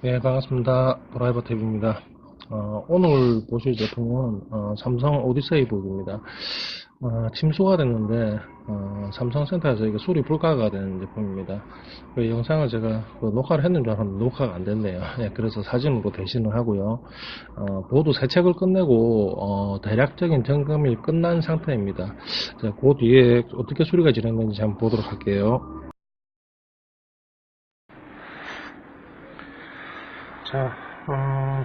네, 반갑습니다. 드라이버 탭입니다. 어, 오늘 보실 제품은 어, 삼성 오디세이 북입니다. 어, 침수가 됐는데 어, 삼성센터에서 이게 수리 불가가 되는 제품입니다. 그 영상을 제가 그 녹화를 했는 줄 알았는데 녹화가 안 됐네요. 예, 그래서 사진으로 대신을 하고요. 어, 모두 세척을 끝내고 어, 대략적인 점검이 끝난 상태입니다. 자, 그 뒤에 어떻게 수리가 진행되는지 한번 보도록 할게요. 자, 어,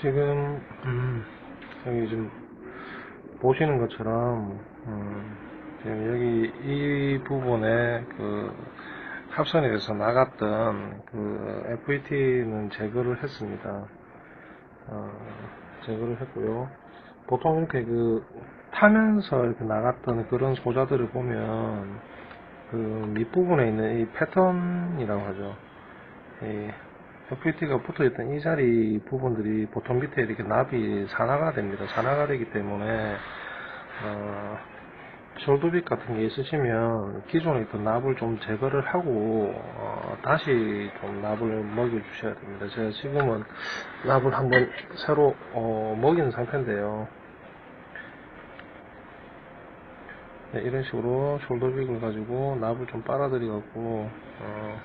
지금, 음, 여기 지금 보시는 것처럼, 음, 지금 여기 이 부분에 그 합선에 대해서 나갔던 그 FET는 제거를 했습니다. 어, 제거를 했고요. 보통 이렇게 그 타면서 이렇게 나갔던 그런 소자들을 보면 그 밑부분에 있는 이 패턴이라고 하죠. 이 FPT가 붙어있던 이 자리 부분들이 보통 밑에 이렇게 납이 산화가 됩니다. 산화가 되기 때문에 어, 숄더빗 같은 게 있으시면 기존에 있던 납을 좀 제거를 하고 어, 다시 좀 납을 먹여 주셔야 됩니다. 제가 지금은 납을 한번 새로 어, 먹이는 상태인데요. 네, 이런 식으로 숄더빅을 가지고 납을 좀 빨아들여 갖고 어,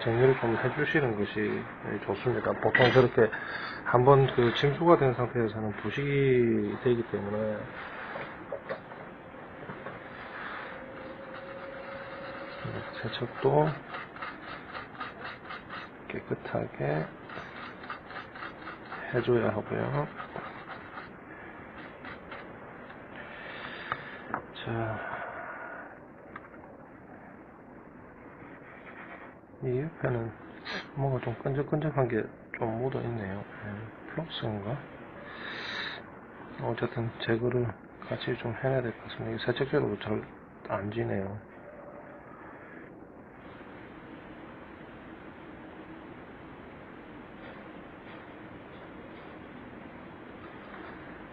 정리를 좀 해주시는 것이 네, 좋습니다. 보통 저렇게 한번 그 침수가 된 상태에서는 부식이 되기 때문에 네, 세척도 깨끗하게 해줘야 하고요. 자, 이 옆에는 뭔가 좀 끈적끈적한 게 좀 묻어 있네요. 음, 플럭스인가? 어쨌든 제거를 같이 좀 해야 될 것 같습니다. 이게 세척제로도 잘안 지네요.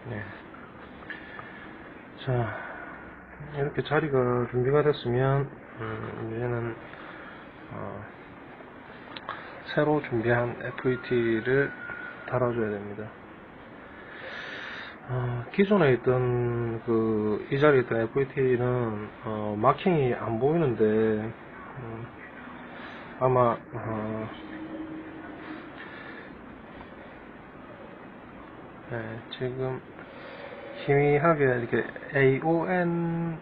네. 자, 이렇게 자리가 준비가 됐으면, 음, 이제는, 어, 새로 준비한 FET를 달아줘야 됩니다. 어, 기존에 있던 그, 이 자리에 있던 FET는, 어, 마킹이 안 보이는데, 음, 아마, 어, 네, 지금, 희미하게 이렇게 AON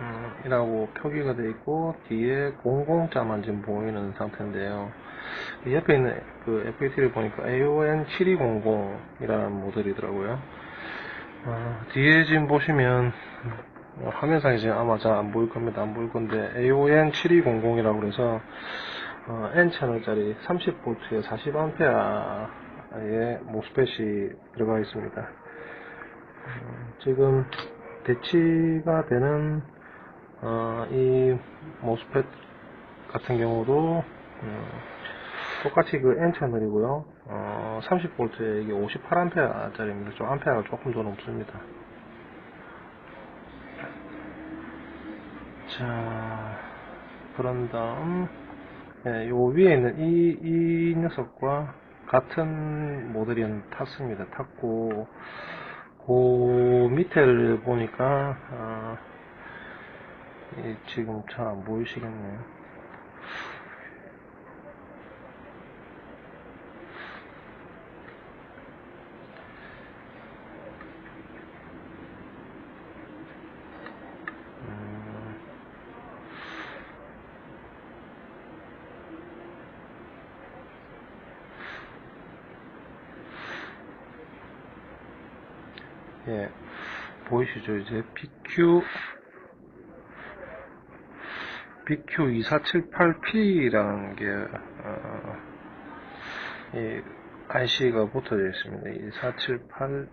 음, 이라고 표기가 되어 있고 뒤에 00자만 지금 보이는 상태인데요. 이 옆에 있는 그 FAT를 보니까 AON 7200이라는 모델이더라고요. 어, 뒤에 지금 보시면 어, 화면상에 지금 아마 잘 안 보일 겁니다. 안 보일 건데 AON 7200이라고 그래서 어, N 채널짜리 30V에 40A의 모스펫이 들어가 있습니다. 어, 지금 대치가 되는 어, 이 모스펫 같은 경우도 음, 똑같이 그 N 채널이고요. 어, 30V에 이게 58A짜리입니다. 좀 암페어가 조금 더 높습니다. 자, 그런 다음, 예, 요 위에 있는 이, 이 녀석과 같은 모델이 탔습니다. 탔고, 그 밑에를 보니까, 어, 이 지금 잘 안 보이시겠네요. 음, 예, 보이시죠? 이제 PQ BQ2478P라는 게, 어, 이 IC가 붙어져 있습니다. 2478,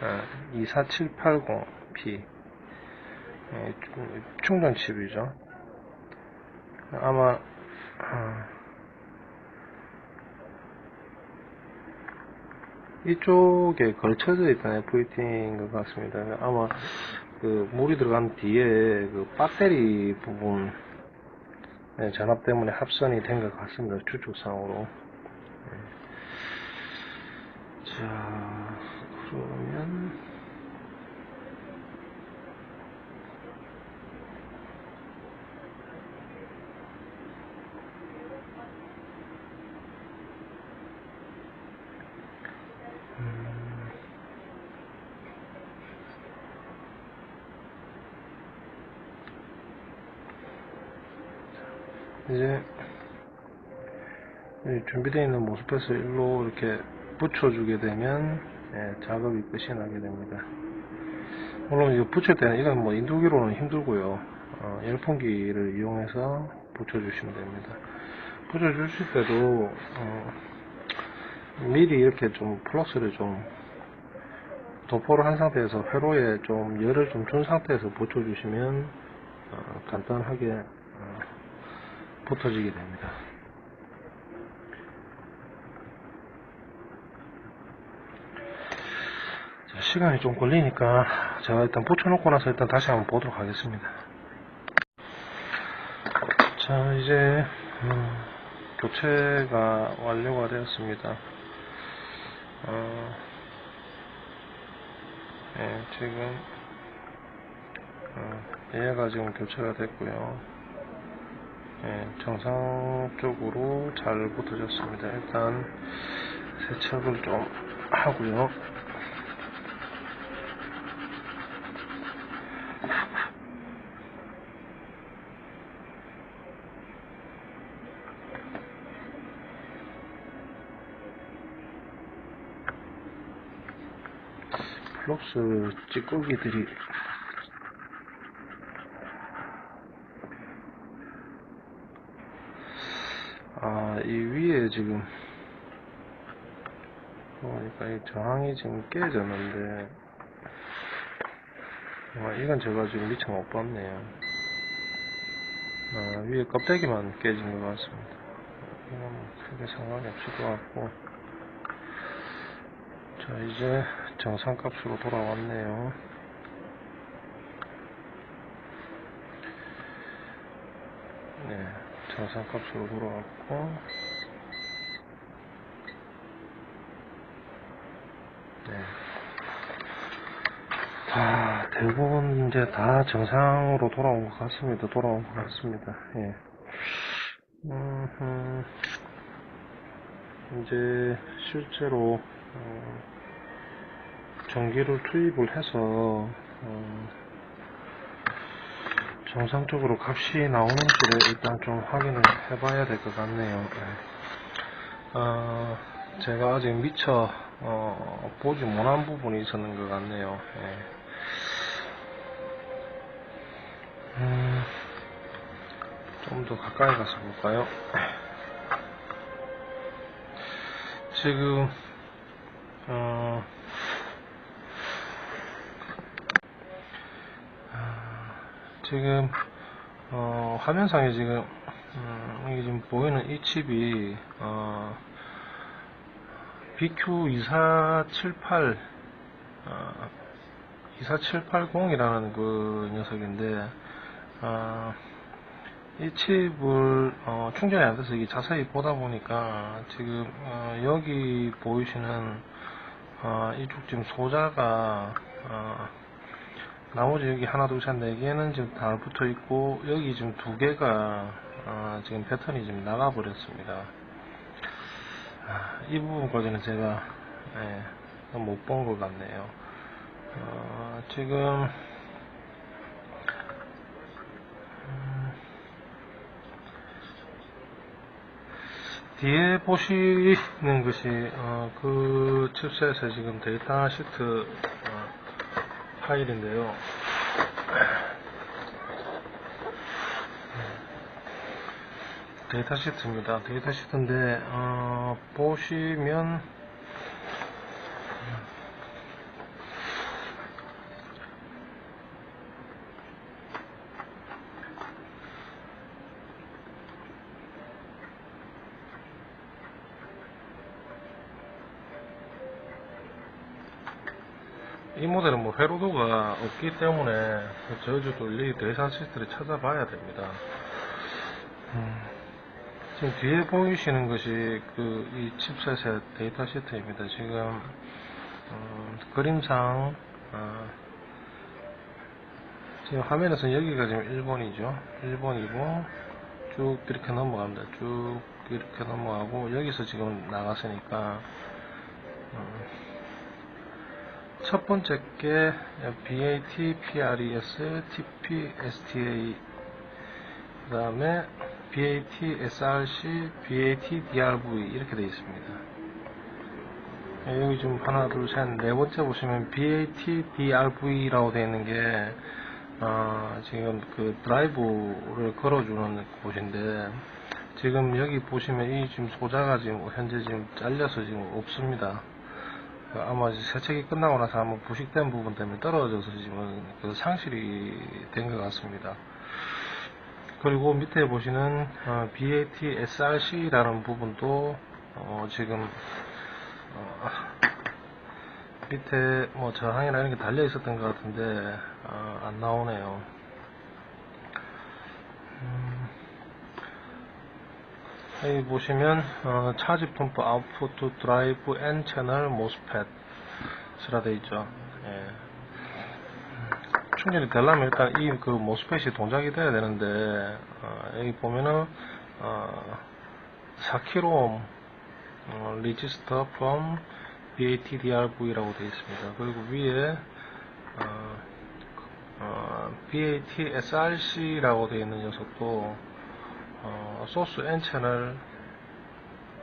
아, 24780P. 예, 충전 칩이죠. 아마, 어, 이쪽에 걸쳐져 있던 FET인 것 같습니다. 아마 그 물이 들어간 뒤에 그 배터리 부분에 네, 전압 때문에 합선이 된 것 같습니다. 추측상으로. 네. 자, 그러면 음, 이제 이 준비되어 있는 모스펫을 일로 이렇게 붙여주게 되면 예, 작업이 끝이 나게 됩니다. 물론 이거 붙일 때는 이건 뭐 인두기로는 힘들고요. 어, 열풍기를 이용해서 붙여주시면 됩니다. 붙여주실 때도 어, 미리 이렇게 좀 플러스를 좀 도포를 한 상태에서 회로에 좀 열을 좀 준 상태에서 붙여주시면 어, 간단하게 어, 붙어지게 됩니다. 자, 시간이 좀 걸리니까 제가 일단 붙여놓고 나서 일단 다시 한번 보도록 하겠습니다. 자, 이제 음, 교체가 완료가 되었습니다. 어, 예, 지금 어, 얘가 지금 교체가 됐고요. 예, 정상적으로 잘 붙어졌습니다. 일단 세척을 좀 하고요. 플럭스 찌꺼기들이 아, 이 위에 지금 보니까 이 저항이 지금 깨졌는데 아, 이건 제가 지금 미처 못 봤네요. 아, 위에 껍데기만 깨진 것 같습니다. 이건 뭐 크게 상관이 없을 것 같고 자 이제 정상값으로 돌아왔네요. 네, 정상값으로 돌아왔고 네. 자, 대부분 이제 다 정상으로 돌아온 것 같습니다. 돌아온 것 같습니다. 예. 음, 이제 실제로 어, 전기를 투입을 해서 어, 정상적으로 값이 나오는지를 일단 좀 확인을 해봐야 될 것 같네요. 예. 어, 제가 아직 미처 어, 보지 못한 부분이 있었는 것 같네요. 예. 음, 좀 더 가까이 가서 볼까요? 지금 어, 아, 지금 어, 화면상에 지금 음, 이게 지금 보이는 이 칩이 어, BQ2478 어, 24780이라는 그 녀석인데 어, 이 칩을 어, 충전이 안 돼서 이게 자세히 보다 보니까 지금 어, 여기 보이시는 어, 이쪽 지금 소자가 어, 나머지 여기 하나 둘셋네 개는 지금 다 붙어 있고 여기 지금 두 개가 어, 지금 패턴이 지금 나가 버렸습니다. 아, 이 부분까지는 제가 예, 못본 것 같네요. 어, 지금 음, 뒤에 보시는 것이 어, 그 칩셋의 지금 데이터 시트 어, 파일인데요. 데이터 시트입니다. 데이터 시트인데 어, 보시면 이 회로도가 없기 때문에 저주 돌리기 데이터 시트를 찾아봐야 됩니다. 음, 지금 뒤에 보이시는 것이 그 이 칩셋의 데이터 시트입니다. 지금 음, 그림상 어, 지금 화면에서 여기가 지금 1번이죠. 1번이고 쭉 이렇게 넘어갑니다. 쭉 이렇게 넘어가고 여기서 지금 나갔으니까 음, 첫 번째 게 BAT, PRES, TP, STA 그 다음에 BAT, SRC, BAT, DRV 이렇게 되어 있습니다. 예, 여기 지금 하나, 둘, 셋, 네 번째 보시면 BAT, DRV라고 되어 있는 게 어, 지금 그 드라이브를 걸어주는 곳인데 지금 여기 보시면 이 지금 소자가 지금 현재 지금 잘려서 지금 없습니다. 그 아마 세척이 끝나고 나서 한번 부식된 부분 때문에 떨어져서 지금 그 상실이 된 것 같습니다. 그리고 밑에 보시는 어, BAT SRC라는 부분도 어, 지금 어, 밑에 뭐 저항이나 이런 게 달려 있었던 것 같은데 어, 안 나오네요. 여기 보시면 어, 차지 펌프 아웃풋 드라이브 N 채널 모스펫이라 되어 있죠. 예. 충전이 되려면 일단 이 그 모스펫이 동작이 돼야 되는데 어, 여기 보면은 어, 4kΩ 어, register from BAT-DRV라고 되어 있습니다. 그리고 위에 어, 어, BAT-SRC라고 되어 있는 녀석도 어, 소스 N 채널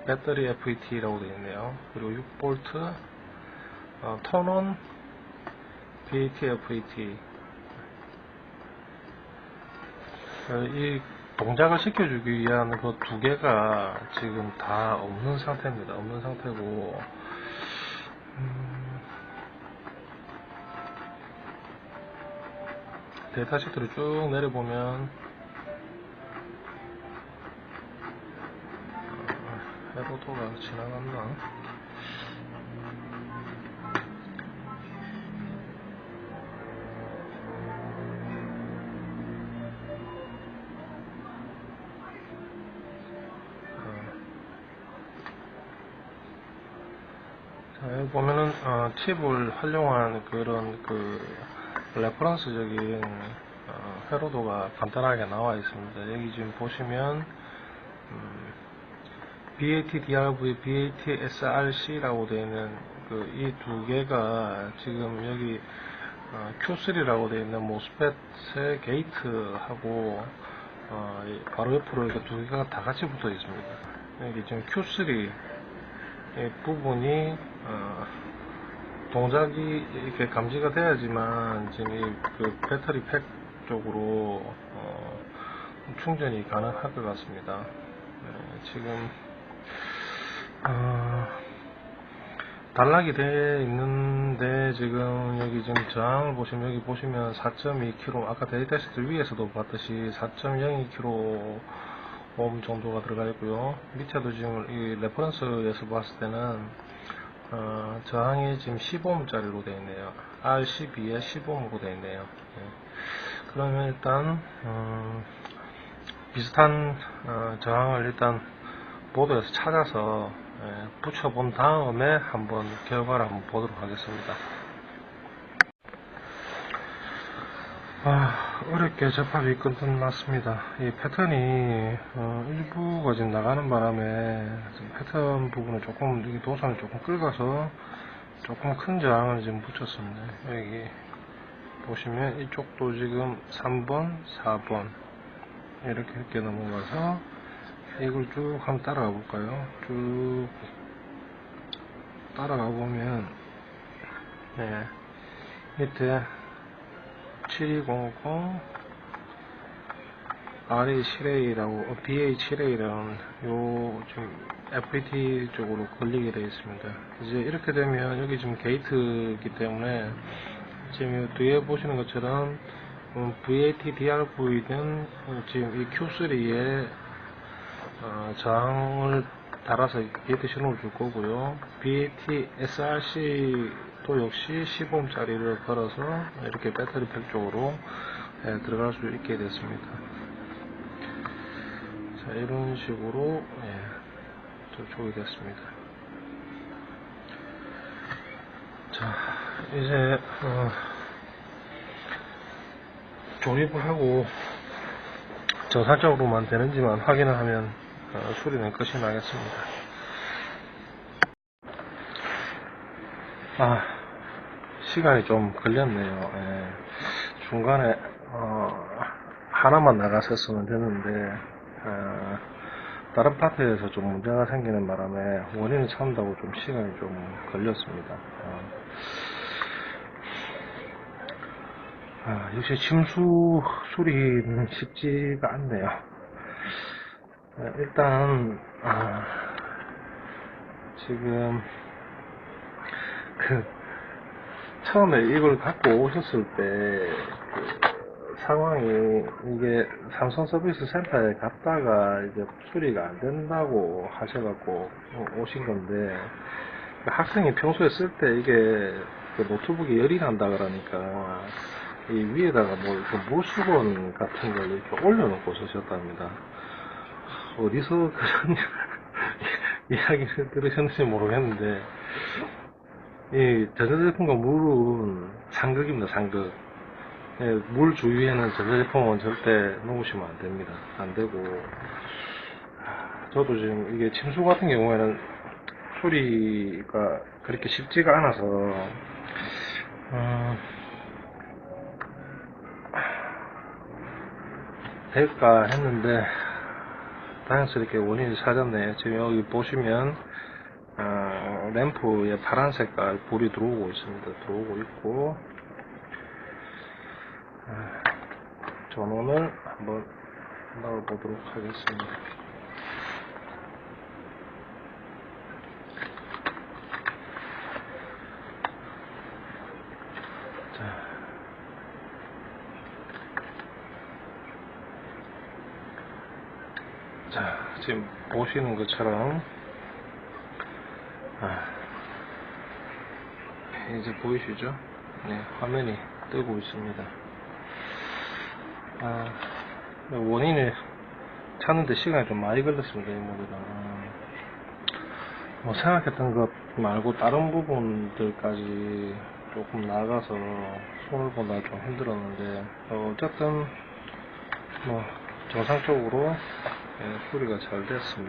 배터리 FET라고 되어 있네요. 그리고 6V 어, 턴온 BAT FET 어, 이 동작을 시켜주기 위한 그 두 개가 지금 다 없는 상태입니다. 없는 상태고, 음, 데이터 시트를 쭉 내려보면, 해로도가 지나갔나? 자, 여기 보면은 어, 칩을 활용한 그런 그 레퍼런스적인 어, 회로도가 간단하게 나와 있습니다. 여기 지금 보시면 음, BAT DRV, BAT SRC라고 되어 있는 그 이 두 개가 지금 여기 어, Q3라고 되어 있는 모스펫의 게이트하고 어, 이 바로 옆으로 이렇게 두 개가 다 같이 붙어 있습니다. 여기 지금 Q3 이 부분이 어, 동작이 이렇게 감지가 돼야지만 지금 이그 배터리 팩 쪽으로 어, 충전이 가능할 것 같습니다. 네, 지금 어, 단락이 돼 있는데 지금 여기 지금 저항을 보시면 여기 보시면 4.2kg 아까 데이터 시트 위에서도 봤듯이 4.02kg 오hm 정도가 들어가 있고요. 밑에도 지금 이 레퍼런스에서 봤을 때는 어, 저항이 지금 15ohm짜리로 되어 있네요. RCB에 15ohm으로 되어 있네요. 예. 그러면 일단 음, 비슷한 어, 저항을 일단 보드에서 찾아서 예, 붙여본 다음에 한번 결과를 한번 보도록 하겠습니다. 아, 어렵게 접합이 끝났습니다. 이 패턴이 어, 일부가 지금 나가는 바람에 지금 패턴 부분을 조금 이 도선을 조금 긁어서 조금 큰 저항을 지금 붙였습니다. 여기 보시면 이쪽도 지금 3번, 4번 이렇게 이렇게 넘어가서 이걸 쭉 한번 따라가 볼까요? 쭉 따라가 보면 네 밑에 7200 RA7A라고 BA7A라는 요 지금 FPT 쪽으로 걸리게 되어 있습니다. 이제 이렇게 되면 여기 지금 게이트이기 때문에 지금 이 뒤에 보시는 것처럼 음, VAT DRV는 지금 이 Q3에 어, 저항을 달아서 게이트 신호를 줄 거고요. BAT SRC도 역시 10ohm짜리를 걸어서 이렇게 배터리 팩 쪽으로 예, 들어갈 수 있게 됐습니다. 자, 자, 이런 식으로, 예, 접촉이 됐습니다. 자, 이제, 어, 조립을 하고, 정상적으로만 되는지만 확인을 하면, 어, 수리는 끝이 나겠습니다. 아, 시간이 좀 걸렸네요. 예. 중간에, 어, 하나만 나갔었으면 되는데, 어, 다른 파트에서 좀 문제가 생기는 바람에 원인을 찾는다고 좀 시간이 좀 걸렸습니다. 어. 아, 역시 침수 수리는 쉽지가 않네요. 어, 일단, 아, 지금, 그, 처음에 이걸 갖고 오셨을 때, 그 상황이, 이게 삼성 서비스 센터에 갔다가 이제 수리가 안 된다고 하셔갖고 오- 오신 건데, 그 학생이 평소에 쓸 때 이게 그 노트북이 열이 난다 그러니까, 이 위에다가 뭐, 이렇게 모수건 같은 걸 이렇게 올려놓고 쓰셨답니다. 어디서 그런 이야기를 들으셨는지 모르겠는데, 이 전자제품과 물은 상극입니다, 상극. 예, 물 주위에는 전자제품은 절대 놓으시면 안 됩니다. 안 되고, 아, 저도 지금 이게 침수 같은 경우에는 수리가 그렇게 쉽지가 않아서, 음, 될까 했는데, 다행스럽게 원인이 찾았네요. 지금 여기 보시면, 어, 램프에 파란 색깔 불이 들어오고 있습니다. 들어오고 있고, 아, 전원을 한번 넣어보도록 하겠습니다. 자, 자, 지금 보시는 것처럼, 아, 이제 보이시죠? 네, 화면이 뜨고 있습니다. 아, 원인을 찾는데 시간이 좀 많이 걸렸습니다, 이 모델은. 뭐, 생각했던 것 말고 다른 부분들까지 조금 나가서 손을 보다 좀 힘들었는데, 어, 어쨌든, 뭐, 정상적으로 예, 수리가 잘 됐습니다.